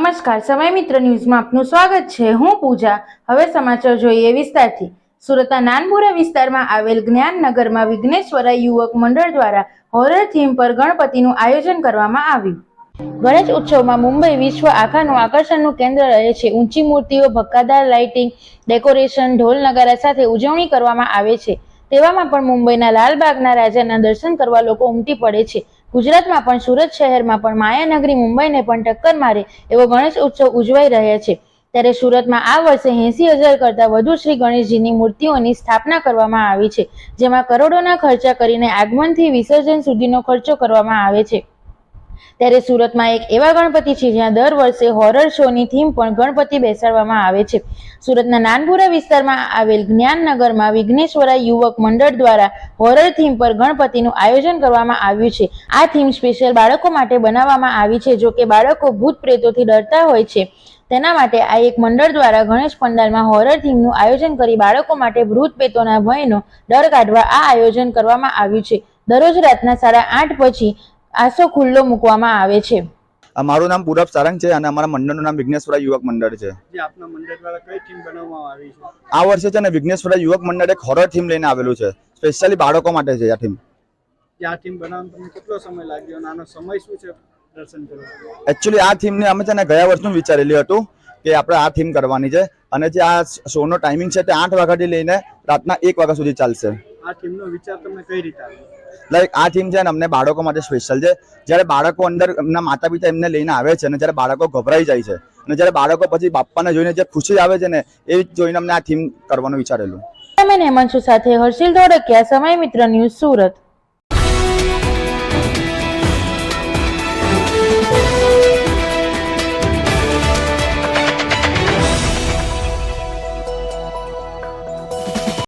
નમસ્કાર, સમય મિત્ર ન્યૂઝમાં આપનું સ્વાગત છે. હું પૂજા. હવે સમાચાર જોઈએ વિસ્તારથી. સુરતના નાનપુરા વિસ્તારમાં આવેલ જ્ઞાનનગરમાં વિઘ્નેશ્વરા યુવક મંડળ દ્વારા હોરર થીમ પર ગણપતિનું આયોજન કરવામાં આવ્યું. ગણેશ ઉત્સવમાં મુંબઈ વિશ્વ આખાનું આકર્ષણનું કેન્દ્ર રહે છે. ઊંચી મૂર્તિઓ, ભક્કાદાર લાઇટિંગ ડેકોરેશન ઢોલ નગારા સાથે ઉજવણી કરવામાં આવે છે. તેવામાં પણ મુંબઈના લાલબાગના રાજાના દર્શન કરવા લોકો ઉમટી પડે છે. ગુજરાતમાં પણ, સુરત શહેરમાં પણ, માયાનગરી મુંબઈને પણ ટક્કર મારે એવો ગણેશ ઉત્સવ ઉજવાઈ રહ્યા છે. ત્યારે સુરતમાં આ વર્ષે એંસી હજાર કરતાં વધુ શ્રી ગણેશજીની મૂર્તિઓની સ્થાપના કરવામાં આવી છે, જેમાં કરોડોના ખર્ચા કરીને આગમનથી વિસર્જન સુધીનો ખર્ચો કરવામાં આવે છે. ત્યારે સુરતમાં એક એવા ગણપતિ છે જ્યાં દર વર્ષે હોરર શોની થીમ પણ ગણપતિ બેસાડવામાં આવે છે. સુરતના નાનપુરા વિસ્તારમાં આવેલ જ્ઞાનનગરમાં વિઘ્નેશ્વરા યુવક મંડળ દ્વારા હોરર થીમ પર ગણપતિનું આયોજન કરવામાં આવ્યું છે. આ થીમ સ્પેશિયલ બાળકો માટે બનાવવામાં આવી છે જો કે બાળકો ભૂત પ્રેતોથી ડરતા હોય છે. તેના માટે આ એક મંડળ દ્વારા ગણેશ પંડાલમાં હોરર થીમનું આયોજન કરી બાળકો માટે ભૂત પ્રેતોના ભયનો ડર કાઢવા આ આયોજન કરવામાં આવ્યું છે. દરરોજ રાતના સાડા આઠ પછી આસો ખુલ્લો મૂકવામાં આવે છે. અમારું મારું નામ પૂરબ સારંગ છે અને અમારા મંડળનું નામ વિઘ્નેશ્વરા યુવક મંડળ છે. જે આપના મંડળ દ્વારા કઈ થીમ બનાવવામાં આવી છે? આ વર્ષે છે ને વિઘ્નેશ્વરા યુવક મંડળ એક હોરર થીમ લઈને આવેલું છે. સ્પેશિયલી બાળકો માટે છે આ થીમ આ થીમ બનાવવામાં તમને કેટલો સમય લાગ્યો આનો સમય શું છે દર્શન કરવા? એકચ્યુઅલી આ થીમને અમે છે ને ગયા વર્ષનું વિચારેલું હતું કે આપણે આ થીમ કરવાની છે. અને જે આ શોનો ટાઈમિંગ છે તે આઠ વાગ્યાથી લઈને રાતના એક વાગ્યા સુધી ચાલશે. આ ટીમનો વિચાર તમને કઈ રીતે આવ્યો? લાઈક આ ટીમ છે ને અમને બાળકો માટે સ્પેશિયલ છે. જ્યારે બાળકો અંદર એમના માતા પિતા એમને લઈને આવે છે અને જ્યારે બાળકો ગભરાઈ જાય છે અને જ્યારે બાળકો પછી બાપાને જોઈને જે ખુશી આવે છે ને એ જોઈને અમને આ થીમ કરવાનું વિચારેલું. તમે હેમાંશુ સાથે હર્ષિલ ધોળકિયા સમય મિત્ર ન્યૂઝ સુરત.